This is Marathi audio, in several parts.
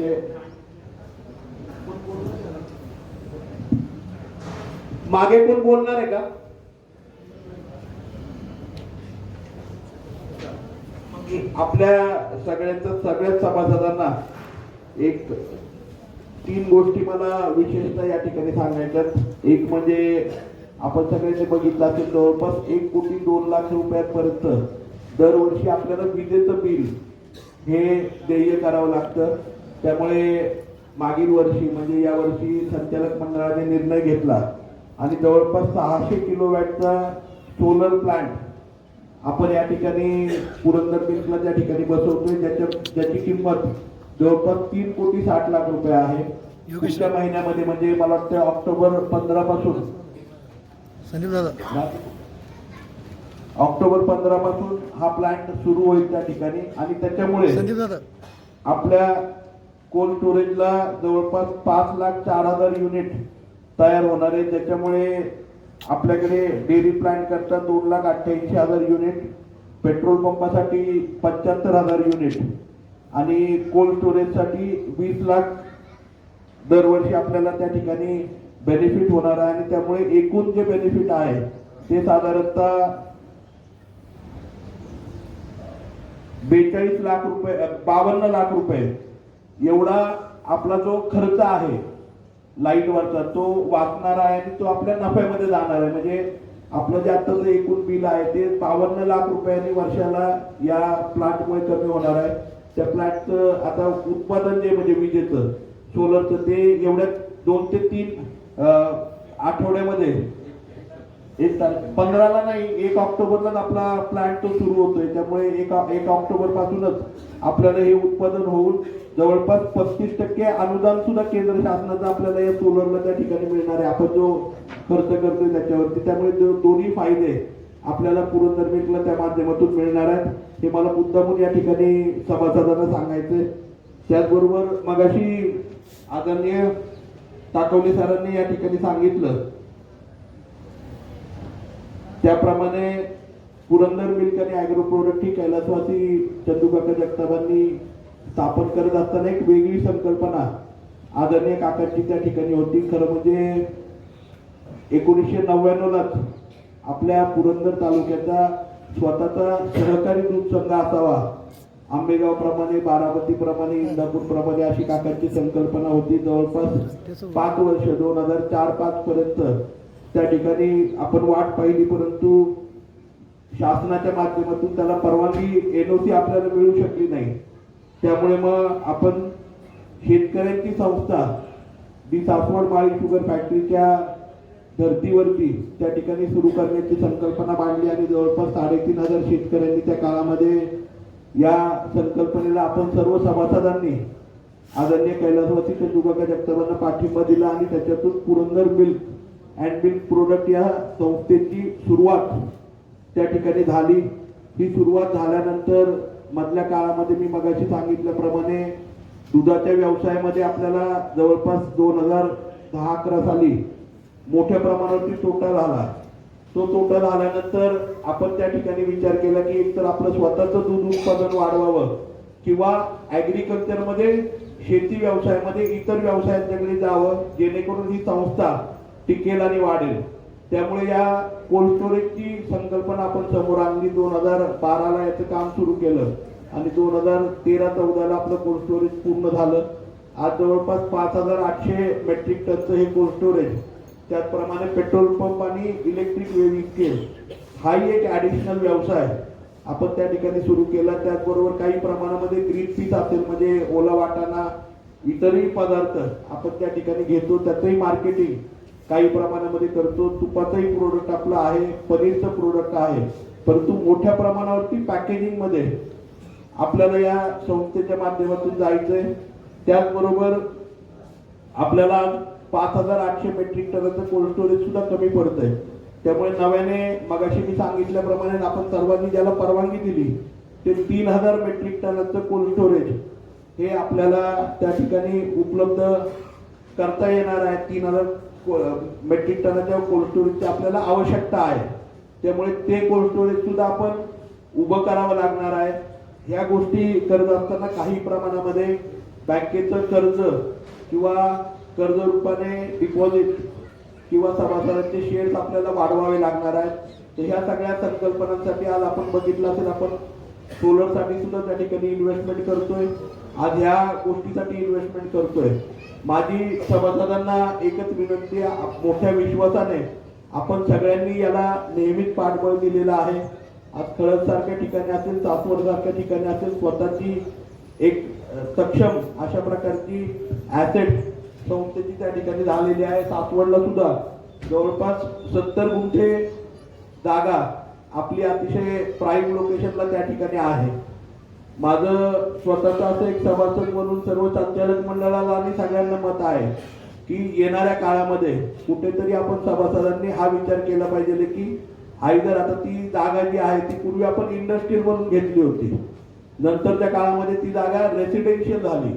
म्हणजे मागे कोण बोलणार आहे का? आपल्या सगळ्यांचं सगळ्याच सभासदांना एक तीन गोष्टी मला विशेषतः या ठिकाणी सांगायच्यात एक म्हणजे आपण सगळ्यांनी बघितलं असेल जवळपास एक कोटी दोन लाख रुपयांपर्यंत दरवर्षी आपल्याला विजेचं बिल हे देय करावं लागतं. त्यामुळे मागील वर्षी म्हणजे या वर्षी संचालक मंडळाने निर्णय घेतला. आणि जवळपास सहाशे किलोवॅटचा सोलर प्लांट आपण या ठिकाणी पुरंदर मिल्कला त्या ठिकाणी बसवतोय ज्याच्या ज्याची किंमत जवळपास तीन कोटी साठ लाख रुपये आहे. पुढच्या महिन्यामध्ये म्हणजे मला वाटतं ऑक्टोबर पंधरा पासून संदीप दादा. ऑक्टोबर पंधरा पासून हा प्लांट सुरू होईल त्या ठिकाणी. आणि त्याच्यामुळे संदीप दादा. आपल्या कोल्ड स्टोरेजला जवळपास पाच लाख चार हजार युनिट तयार होणार आहे. ज्याच्यामुळे आपल्याकडे डेअरी प्लांट करता दोन लाख अठ्ठ्याऐंशी हजार युनिट पेट्रोल पंपासाठी पंच्याहत्तर हजार युनिट आणि कोल्ड स्टोरेजसाठी वीस लाख दरवर्षी आपल्याला त्या ठिकाणी बेनिफिट होणार आहे आणि त्यामुळे एकूण जे बेनिफिट आहे ते साधारणतः बेचाळीस लाख रुपये बावन्न लाख रुपये एवढा आपला जो खर्च आहे लाईटवरचा तो वाचणार आहे आणि तो आपल्या नफ्यामध्ये जाणार आहे. म्हणजे आपलं जे आता जे एकूण बिल आहे ते बावन्न लाख रुपयांनी वर्षाला या प्लांटमुळे कमी होणार आहे. त्या प्लांटचं आता उत्पादन जे म्हणजे विजेचं सोलरचं ते एवढ्या दोन ते तीन आठवड्यामध्ये एक तारीख पंधराला नाही एक ऑक्टोबरलाच आपला प्लॅन तो सुरू होतोय. त्यामुळे एक एक ऑक्टोबर पासूनच आपल्याला हे उत्पादन होऊन जवळपास पस्तीस टक्के अनुदान सुद्धा केंद्र शासनाचं आपल्याला या सोलरला त्या ठिकाणी मिळणार आहे. आपण जो खर्च करतोय त्याच्यावरती. त्यामुळे दोन्ही फायदे आपल्याला पुरंदर त्या माध्यमातून मिळणार आहेत. हे मला मुद्दामून या ठिकाणी सभासदांना सांगायचंय. त्याचबरोबर मगाशी आदरणीय ताकवले सरांनी या ठिकाणी सांगितलं त्याप्रमाणे पुरंदर मिल्क आणि अॅग्रो प्रोडक्ट ही कैलासवासी चंदूकाका जगतापांनी स्थापन करत असताना एक वेगळी संकल्पना आदरणीय काकांची त्या ठिकाणी होती. खरं म्हणजे एकोणीसशे नव्याण्णवलाच आपल्या पुरंदर तालुक्याचा स्वतःचा सहकारी दूध संघ असावा. आंबेगाव प्रमाणे इंदापूरप्रमाणे प्रमाणे प्रमाणे अशी काकांची संकल्पना होती. जवळपास पाच वर्ष दोन हजार चार पाच पर्यंत त्या ठिकाणी आपण वाट पाहिली परंतु शासनाच्या माध्यमातून त्याला परवानगी एनओसी आपल्याला मिळू शकली नाही. त्यामुळे मग आपण शेतकऱ्यांची संस्था दी सासवड माळी शुगर फॅक्टरीच्या धर्तीवरती त्या ठिकाणी सुरू करण्याची संकल्पना मांडली आणि जवळपास साडेतीन हजार शेतकऱ्यांनी त्या काळामध्ये या संकल्पनेला आपण सर्व सभासदांनी आदरणीय कैलासवासी चंदुकाका जगतापांना पाठिंबा दिला आणि त्याच्यातून Purandar milk and milk product या संस्थेची सुरुवात त्या ठिकाणी झाली. ही सुरुवात झाल्यानंतर मधल्या काळामध्ये मी मगाशी सांगितल्याप्रमाणे दुधाच्या व्यवसायामध्ये आपल्याला जवळपास दोन हजार दहा अकरा साली मोठ्या प्रमाणावरती तोटा झाला. तो तोटा झाल्यानंतर आपण त्या ठिकाणी विचार केला की एकतर आपलं स्वतःचं दूध उत्पादन वाढवावं किंवा ऍग्रिकल्चरमध्ये शेती व्यवसायामध्ये इतर व्यवसायांच्याकडे जावं जेणेकरून ही संस्था टिकेल आणि वाढेल. त्यामुळे या कोल्ड स्टोरेजची संकल्पना आपण समोर आणली. दोन हजार बाराला याचं काम सुरू केलं. आणि दोन हजार तेरा चौदाला आपलं कोल्ड स्टोरेज पूर्ण झालं. आज जवळपास पाच हजार आठशे मेट्रिक टनचं हे कोल्ड स्टोरेज त्याचप्रमाणे पेट्रोल पंप आणि इलेक्ट्रिक व्हेकल हाही एक ऍडिशनल व्यवसाय आपण त्या ठिकाणी सुरू केला. त्याचबरोबर काही प्रमाणामध्ये ग्रीन पीस असेल म्हणजे ओला वाटाणा इतरही पदार्थ आपण त्या ठिकाणी घेतो. त्याचंही मार्केटिंग काही प्रमाणामध्ये करतो. तुपाचंही प्रोडक्ट आपलं आहे पनीरचं प्रोडक्ट आहे. परंतु मोठ्या प्रमाणावरती पॅकेजिंगमध्ये आपल्याला या संस्थेच्या माध्यमातून जायचंय. त्याचबरोबर आपल्याला पाच हजार आठशे मेट्रिक टनाचं कोल्ड स्टोरेज सुद्धा कमी पडतंय. त्यामुळे नव्याने मगाशी मी सांगितल्याप्रमाणे आपण सर्वांनी ज्याला परवानगी दिली ते तीन हजार मेट्रिक टनाचं कोल्ड स्टोरेज हे आपल्याला त्या ठिकाणी उपलब्ध करता येणार आहे. तीन हजार मेट्रिक टनाच्या कोल्ड स्टोरेजची आपल्याला आवश्यकता आहे. त्यामुळे ते कोल्ड स्टोरेज सुद्धा आपण उभं करावं लागणार आहे. ह्या गोष्टी करत असताना काही प्रमाणामध्ये बँकेचं कर्ज किंवा कर्ज रूपाने डिपॉझिट किंवा सभासदांचे शेअर्स आपल्याला वाढवावे लागणार आहेत. तर ह्या सगळ्या संकल्पनांसाठी आज आपण बघितलं असेल आपण सोलरसाठी सुद्धा त्या ठिकाणी इन्व्हेस्टमेंट करतोय. आज ह्या गोष्टीसाठी इन्व्हेस्टमेंट करतोय. माझी सभासदांना एकच विनंती मोठ्या विश्वासाने आपण सगळ्यांनी याला नेहमीच पाठबळ दिलेलं आहे. आज खळद सारख्या ठिकाणी असेल सासवड सारख्या ठिकाणी असेल स्वतःची एक सक्षम अशा प्रकारची ऍसेट संस्थेची त्या ठिकाणी झालेली आहे. सासवडला सुद्धा जवळपास सत्तर गुंठे जागा आपली अतिशय प्राईम लोकेशनला त्या ठिकाणी आहे. माझं स्वतःचं असं एक सभासद म्हणून सर्व संचालक मंडळाला आणि सगळ्यांना मत आहे की येणाऱ्या काळामध्ये कुठेतरी आपण सभासदांनी हा विचार केला पाहिजे की आयदर आता ती जागा जी आहे ती पूर्वी आपण इंडस्ट्रीयल म्हणून घेतली होती. नंतरच्या काळामध्ये ती जागा रेसिडेन्शियल झाली.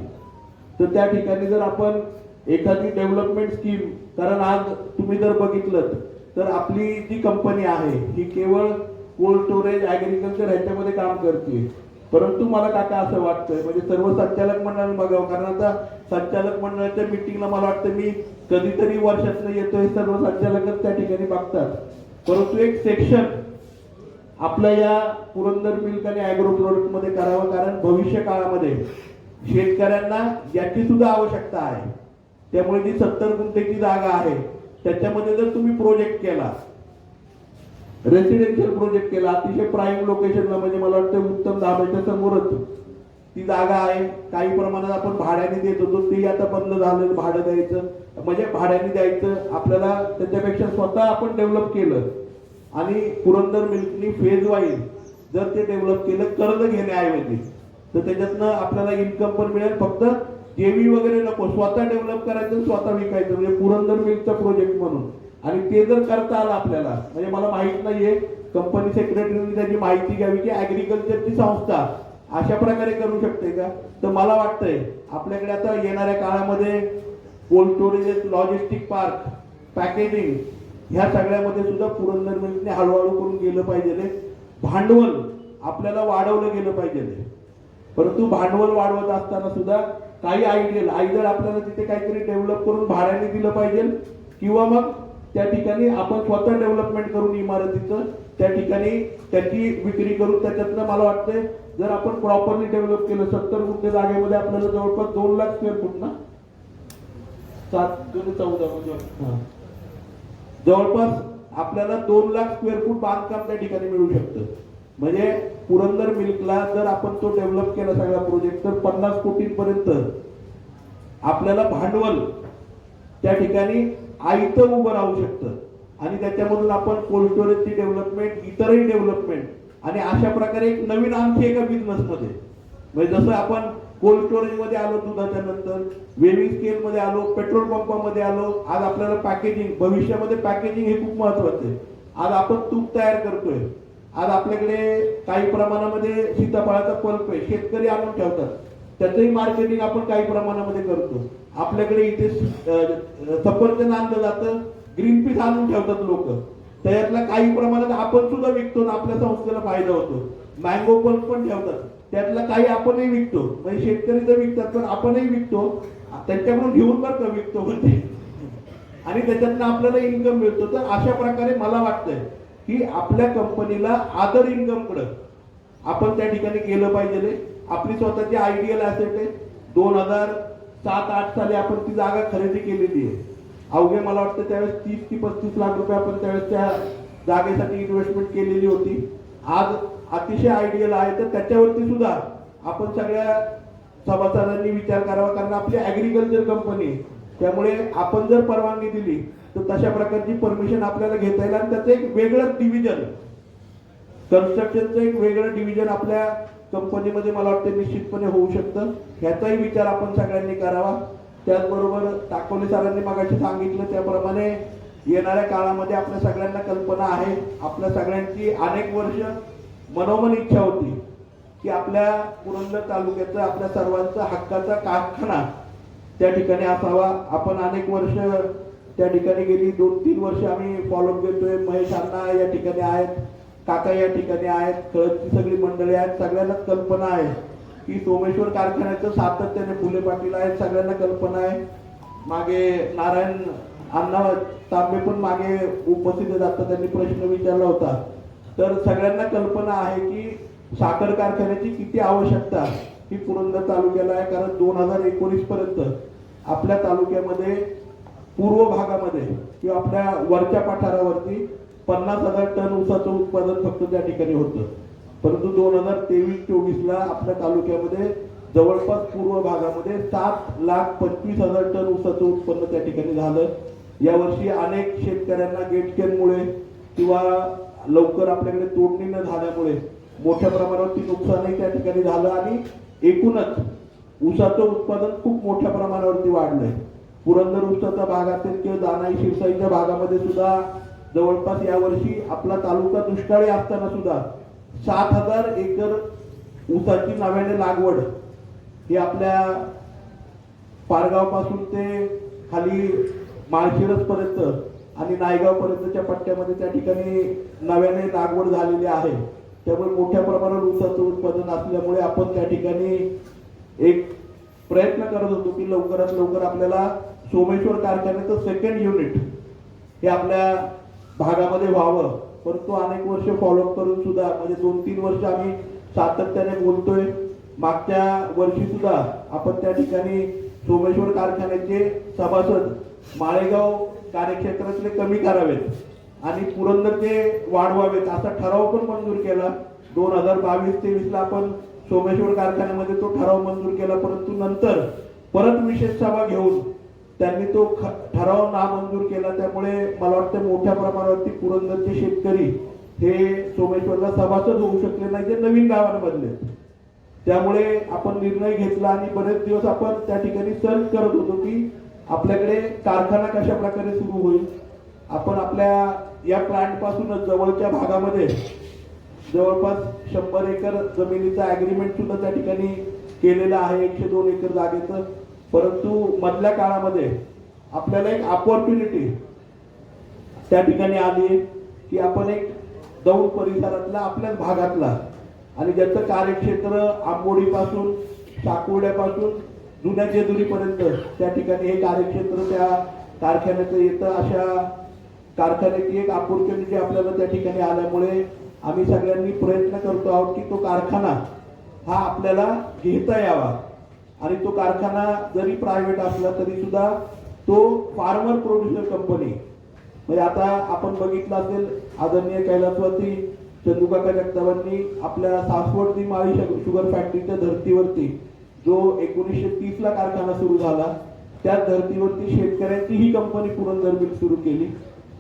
तर त्या ठिकाणी जर आपण एखादी डेव्हलपमेंट स्कीम कारण आज तुम्ही जर बघितलं तर आपली जी कंपनी आहे ही केवळ कोल्ड स्टोरेज ऍग्रिकल्चर ह्याच्यामध्ये काम करते. परंतु मला काका असं वाटतंय म्हणजे सर्व संचालक मंडळाने बघावं कारण आता संचालक मंडळाच्या मिटिंगला मला वाटतं मी कधीतरी वर्षातनं येतोय सर्व संचालकच त्या ठिकाणी बघतात. परंतु एक सेक्शन आपल्या या पुरंदर मिल्क आणि अॅग्रो प्रोडक्टमध्ये करावं कारण भविष्य काळामध्ये शेतकऱ्यांना याची सुद्धा आवश्यकता आहे. त्यामुळे जी सत्तर गुंठेची जागा आहे त्याच्यामध्ये जर तुम्ही प्रोजेक्ट केला रेसिडेन्शियल प्रोजेक्ट केला. अतिशय प्राईम लोकेशनला म्हणजे मला वाटतं उत्तम धाब्याच्या समोरच. ती जागा आहे. काही प्रमाणात आपण भाड्याने देत होतो. तेही आता बंद झालं. भाडं द्यायचं. म्हणजे भाड्याने द्यायचं. आपल्याला त्याच्यापेक्षा स्वतः आपण डेव्हलप केलं. आणि पुरंदर मिल्कनी फेज वाईज जर ते डेव्हलप केलं कर्ज घेण्याऐवजी तर त्याच्यातनं आपल्याला इन्कम पण मिळेल. फक्त जेवी वगैरे नको. स्वतः डेव्हलप करायचं स्वतः विकायचं. म्हणजे पुरंदर मिल्कचा प्रोजेक्ट म्हणून. आणि ते जर करता आलं आपल्याला म्हणजे मला माहीत नाहीये कंपनी सेक्रेटरीने त्याची माहिती घ्यावी की ऍग्रिकल्चरची संस्था अशा प्रकारे करू शकते का? तर मला वाटतंय आपल्याकडे आता येणाऱ्या काळामध्ये cold storage logistic park packaging ह्या सगळ्यामध्ये सुद्धा पुरंदर मिल्कने हळूहळू करून गेलं पाहिजे. भांडवल आपल्याला वाढवलं गेलं पाहिजे. परंतु भांडवल वाढवत असताना सुद्धा काही आयडियल आयडियल आपल्याला तिथे काहीतरी डेव्हलप करून भाड्याने दिलं पाहिजे. किंवा मग त्या ठिकाणी आपण स्वतः डेव्हलपमेंट करून इमारतीचं त्या ठिकाणी त्याची विक्री करून त्याच्यातनं मला वाटतंय जर आपण प्रॉपरली डेव्हलप केलं सत्तर गुंठे जागेमध्ये आपल्याला जवळपास दोन लाख स्क्वेअर फूट ना? सात दोन चौदा म्हणजे. जवळपास आपल्याला दोन लाख स्क्वेअर फूट बांधकाम त्या ठिकाणी मिळू शकतं. म्हणजे पुरंदर मिल्कला जर आपण तो डेव्हलप केला सगळा प्रोजेक्ट तर पन्नास कोटींपर्यंत आपल्याला भांडवल त्या ठिकाणी आयतं उभं राहू शकतं. आणि त्याच्यामधून आपण कोल्ड स्टोरेजची डेव्हलपमेंट इतरही डेव्हलपमेंट आणि अशा प्रकारे एक नवीन आणखी एका बिझनेसमध्ये. म्हणजे जसं आपण कोल्ड स्टोरेजमध्ये आलो दुधाच्या नंतर वेविंग स्केल मध्ये आलो पेट्रोल पंपामध्ये आलो आज आपल्याला पॅकेजिंग भविष्यामध्ये पॅकेजिंग हे खूप महत्वाचं आहे. आज आपण तूप तयार करतोय. आज आपल्याकडे काही प्रमाणामध्ये सीताफळाचा पल्प आहे. शेतकरी आणून ठेवतात. त्याचंही मार्केटिंग आपण काही प्रमाणामध्ये करतो. आपल्याकडे इथे सफरचंद आणलं जातं ग्रीन पीस आणून ठेवतात लोक. त्यातला काही प्रमाणात आपण सुद्धा विकतो आणि आपल्या संस्थेला फायदा होतो. मँगो पल्प पण ठेवतात. त्यातला काही आपणही विकतो. म्हणजे शेतकरी तर विकतात पण आपणही विकतो. त्यांच्याकडून घेऊन बरं का विकतो म्हणजे. आणि त्याच्यातनं आपल्याला इन्कम मिळतो. तर अशा प्रकारे मला वाटतंय की आपल्या कंपनीला आदर इन्कमकडं आपण त्या ठिकाणी गेलं पाहिजे. आपली स्वतःची आयडियल असेट आहे. दोन हजार सात आठ साली आपण ती जागा खरेदी केलेली आहे. अवघे मला वाटतं त्यावेळेस तीस ते पस्तीस लाख रुपये आपण त्यावेळेस त्या जागेसाठी इन्व्हेस्टमेंट केलेली होती. आज अतिशय आयडियल आहे. तर त्याच्यावरती सुद्धा आपण सगळ्या सभासदांनी विचार करावा. कारण आपली ऍग्रिकल्चर कंपनी आहे. त्यामुळे आपण जर परवानगी दिली तर तशा प्रकारची परमिशन आपल्याला घेता येईल. आणि त्याचं एक वेगळंच डिव्हिजन कन्स्ट्रक्शनचं एक वेगळं डिव्हिजन आपल्या कंपनीमध्ये मला वाटतं निश्चितपणे होऊ शकतं. ह्याचाही विचार आपण सगळ्यांनी करावा. त्याचबरोबर ताकोले सरांनी मगाशी सांगितलं त्याप्रमाणे येणाऱ्या काळामध्ये आपल्या सगळ्यांना कल्पना आहे. आपल्या सगळ्यांची अनेक वर्ष मनोमन इच्छा होती की आपल्या पुरंदर तालुक्याचं आपल्या सर्वांचा हक्काचा कारखाना त्या ठिकाणी असावा. आपण अनेक वर्ष त्या ठिकाणी गेली. दोन तीन वर्ष आम्ही फॉलोअप घेतोय. महेश अण्णा या ठिकाणी आहेत. काका या ठिकाणी आहेत कळतची सगळी मंडळी आहेत सगळ्यांनाच कल्पना आहे. की सोमेश्वर कारखान्याचं सातत्याने फुले पाटील आहेत सगळ्यांना कल्पना आहे. मागे नारायण अण्णा तांबे पण मागे उपस्थित जातात त्यांनी प्रश्न विचारला होता. तर सगळ्यांना कल्पना आहे की साखर कारखान्याची किती आवश्यकता ही पुरंदर तालुक्याला आहे कारण दोन हजार एकोणीस पर्यंत आपल्या तालुक्यामध्ये पूर्व भागामध्ये किंवा आपल्या वरच्या पठारावरती पन्नास हजार टन ऊसाचं उत्पादन फक्त त्या ठिकाणी होतं. परंतु दोन हजार तेवीस चोवीसला आपल्या तालुक्यामध्ये जवळपास पूर्व भागामध्ये सात लाख पंचवीस हजार टन ऊसाचं उत्पन्न त्या ठिकाणी झालं. यावर्षी अनेक शेतकऱ्यांना गेटकेनमुळे किंवा लवकर आपल्याकडे तोडणी न झाल्यामुळे मोठ्या प्रमाणावरती नुकसानही त्या ठिकाणी झालं आणि एकूणच ऊसाचं उत्पादन खूप मोठ्या प्रमाणावरती वाढलंय. पुरंदर ऊसाचा भाग असेल किंवा दानाई शिरसाईच्या भागामध्ये सुद्धा जवळपास यावर्षी आपला तालुका दुष्काळी असताना सुद्धा सात हजार एकर ऊसाची नव्याने लागवड ही आपल्या पारगावपासून ते खाली माळशिरस पर्यंत आणि नायगाव पर्यंतच्या पट्ट्यामध्ये त्या ठिकाणी नव्याने लागवड झालेली आहे. त्यामुळे मोठ्या प्रमाणात ऊसाचं उत्पादन असल्यामुळे आपण त्या ठिकाणी एक प्रयत्न करत होतो की लवकरात लवकर आपल्याला सोमेश्वर कारखान्याचं सेकंड युनिट हे आपल्या भागामध्ये व्हावं. परंतु अनेक वर्ष फॉलोअप करून सुद्धा म्हणजे दोन तीन वर्ष आम्ही सातत्याने बोलतोय. मागच्या वर्षी सुद्धा आपण त्या ठिकाणी सोमेश्वर कारखान्याचे सभासद माळेगाव कार्यक्षेत्रातले कमी करावेत आणि पुरंदरचे वाढवावेत असा ठराव पण मंजूर केला. दोन हजार बावीस तेवीसला आपण सोमेश्वर कारखान्यामध्ये तो ठराव मंजूर केला परंतु नंतर परत विशेष सभा घेऊन त्यांनी तो ख- ठराव नामंजूर केला. त्यामुळे मला वाटतं मोठ्या प्रमाणावरती पुरंदरचे शेतकरी हे सोमेश्वरला सभासद होऊ शकले नाही जे नवीन गावांमधले त्यामुळे आपण निर्णय घेतला आणि बरेच दिवस आपण त्या ठिकाणी सर्च करत होतो की आपल्याकडे कारखाना कशा प्रकारे सुरू होईल. आपण आपल्या या प्लांट पासूनच जवळच्या भागामध्ये जवळपास शंभर एकर जमिनीचा अग्रीमेंट सुद्धा त्या ठिकाणी केलेलं आहे. एकशे दोन एकर जागेचं. परंतु मधल्या काळामध्ये आपल्याला एक अपॉर्च्युनिटी त्या ठिकाणी आली की आपण एक दौंड परिसरातला आपल्याच भागातला आणि ज्याचं कार्यक्षेत्र आंबोडीपासून साकोड्यापासून जुन्या जेजुरीपर्यंत त्या ठिकाणी हे कार्यक्षेत्र त्या कारखान्याचं येतं. अशा कारखान्याची एक अपॉर्च्युनिटी आपल्याला त्या ठिकाणी आल्यामुळे आम्ही सगळ्यांनी प्रयत्न करतो आहोत की तो कारखाना हा आपल्याला घेता यावा. आणि तो कारखाना जरी प्रायव्हेट असला तरी सुद्धा तो फार्मर प्रोड्युसर कंपनी म्हणजे आता आपण बघितलं असेल आदरणीय कैलासवरती चंदुकाका जगतावांनी आपल्या सासवडती माळी शुगर फॅक्टरीच्या धर्तीवरती जो एकोणीसशे तीसला कारखाना सुरू झाला त्या धर्तीवरती शेतकऱ्यांची ही कंपनी पुरंदर मिल सुरू केली.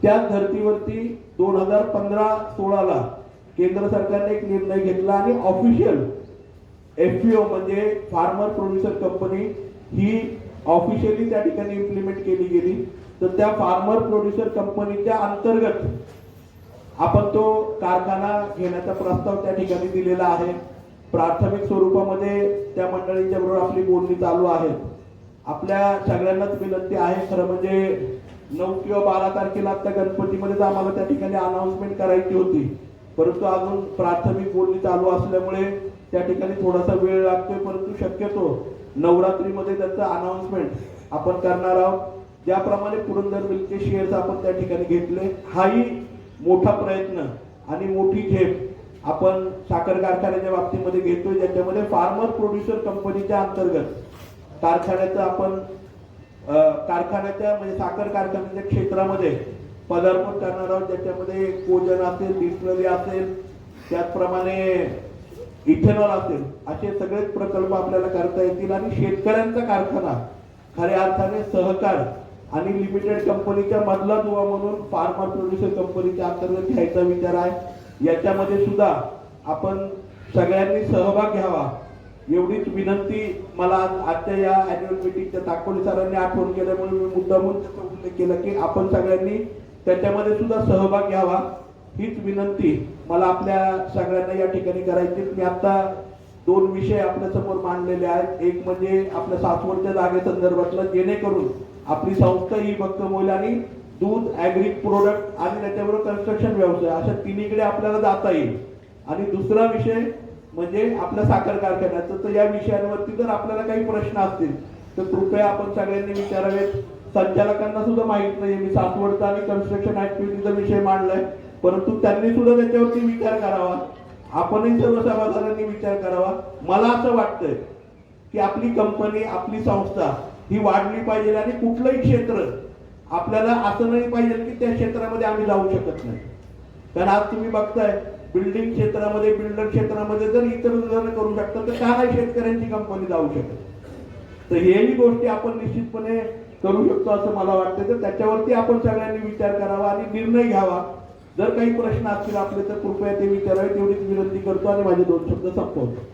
त्याच धर्तीवरती दोन हजार पंधरा सोळाला केंद्र सरकारने एक निर्णय घेतला आणि ऑफिशियल एफपीओ म्हणजे फार्मर प्रोड्युसर कंपनी ही ऑफिशियली त्या ठिकाणी इम्प्लिमेंट केली गेली. तर त्या फार्मर प्रोड्युसर कंपनीच्या अंतर्गत आपण तो कारखाना घेण्याचा प्रस्ताव त्या ठिकाणी दिलेला आहे. प्राथमिक स्वरूपामध्ये त्या मंडळींच्या बरोबर आपली बोलणी चालू आहे. आपल्या सगळ्यांनाच विनंती आहे खरं म्हणजे नऊ किंवा बारा तारखेला त्या गणपतीमध्येच आम्हाला त्या ठिकाणी अनाउन्समेंट करायची होती. परंतु अजून प्राथमिक बोलणी चालू असल्यामुळे त्या ठिकाणी थोडासा वेळ लागतोय परंतु शक्यतो नवरात्रीमध्ये त्याचं अनाउन्समेंट आपण करणार आहोत. ज्याप्रमाणे पुरंदर मिल्कचे शेअर्स आपण त्या ठिकाणी घेतले हाही मोठा प्रयत्न आणि मोठी झेप आपण साखर कारखान्याच्या बाबतीमध्ये घेतोय ज्याच्यामध्ये फार्मर प्रोड्युसर कंपनीच्या अंतर्गत कारखान्याचं आपण कारखान्याच्या म्हणजे साखर कारखान्याच्या क्षेत्रामध्ये पदार्पण करणार आहोत ज्याच्यामध्ये कोजन असेल डिस्टलरी असेल त्याचप्रमाणे इथेनॉल असेल. असे सगळेच प्रकल्प आपल्याला करता येतील आणि शेतकऱ्यांचा कारखाना. खऱ्या अर्थाने सहकार आणि लिमिटेड कंपनीच्या मधला दुवा म्हणून फार्मर प्रोड्युसर कंपनीच्या अंतर्गत घ्यायचा विचार आहे. याच्यामध्ये सुद्धा आपण सगळ्यांनी सहभाग घ्यावा. एवढीच विनंती मला आज आजच्या या अॅन्युअल मिटिंगच्या ताकोली सरांनी आठवण केल्यामुळे मी मुद्दामून उल्लेख केला की आपण सगळ्यांनी त्याच्यामध्ये सुद्धा सहभाग घ्यावा. हीच विनंती. मला आपल्या सगळ्यांना या ठिकाणी करायचे मी आता दोन विषय आपल्यासमोर मांडलेले आहेत. एक म्हणजे आपल्या सासवडच्या जागेसंदर्भातलं जेणेकरून आपली संस्था ही भक्कम होईल आणि दूध ऍग्रिक प्रोडक्ट आणि त्याच्याबरोबर कन्स्ट्रक्शन व्यवसाय अशा तिन्हीकडे आपल्याला जाता येईल. आणि दुसरा विषय म्हणजे आपल्या साखर कारखान्याचं. तर या विषयांवरती जर आपल्याला काही प्रश्न असतील तर कृपया आपण सगळ्यांनी विचारावेत. संचालकांना सुद्धा माहीत नाही मी सासवडचा आणि कन्स्ट्रक्शन ऍक्टिव्हिटीचा विषय मांडलाय. परंतु त्यांनी सुद्धा त्याच्यावरती विचार करावा. आपणही सर्व सभासदांनी विचार करावा. मला असं वाटतंय की आपली कंपनी आपली संस्था ही वाढली पाहिजे आणि कुठलंही क्षेत्र आपल्याला असं नाही पाहिजे की त्या क्षेत्रामध्ये आम्ही जाऊ शकत नाही. कारण आज तुम्ही बघताय बिल्डिंग क्षेत्रामध्ये बिल्डर क्षेत्रामध्ये जर इतर जण करू शकतात तर का नाही शेतकऱ्यांची कंपनी जाऊ शकत? तर हेही गोष्टी आपण निश्चितपणे करू शकतो असं मला वाटतं तर त्याच्यावरती आपण सगळ्यांनी विचार करावा आणि निर्णय घ्यावा. जर काही प्रश्न असतील आपले तर कृपया ते विचारावे. तेवढीच विनंती करतो आणि माझे दोन शब्द संपवतो.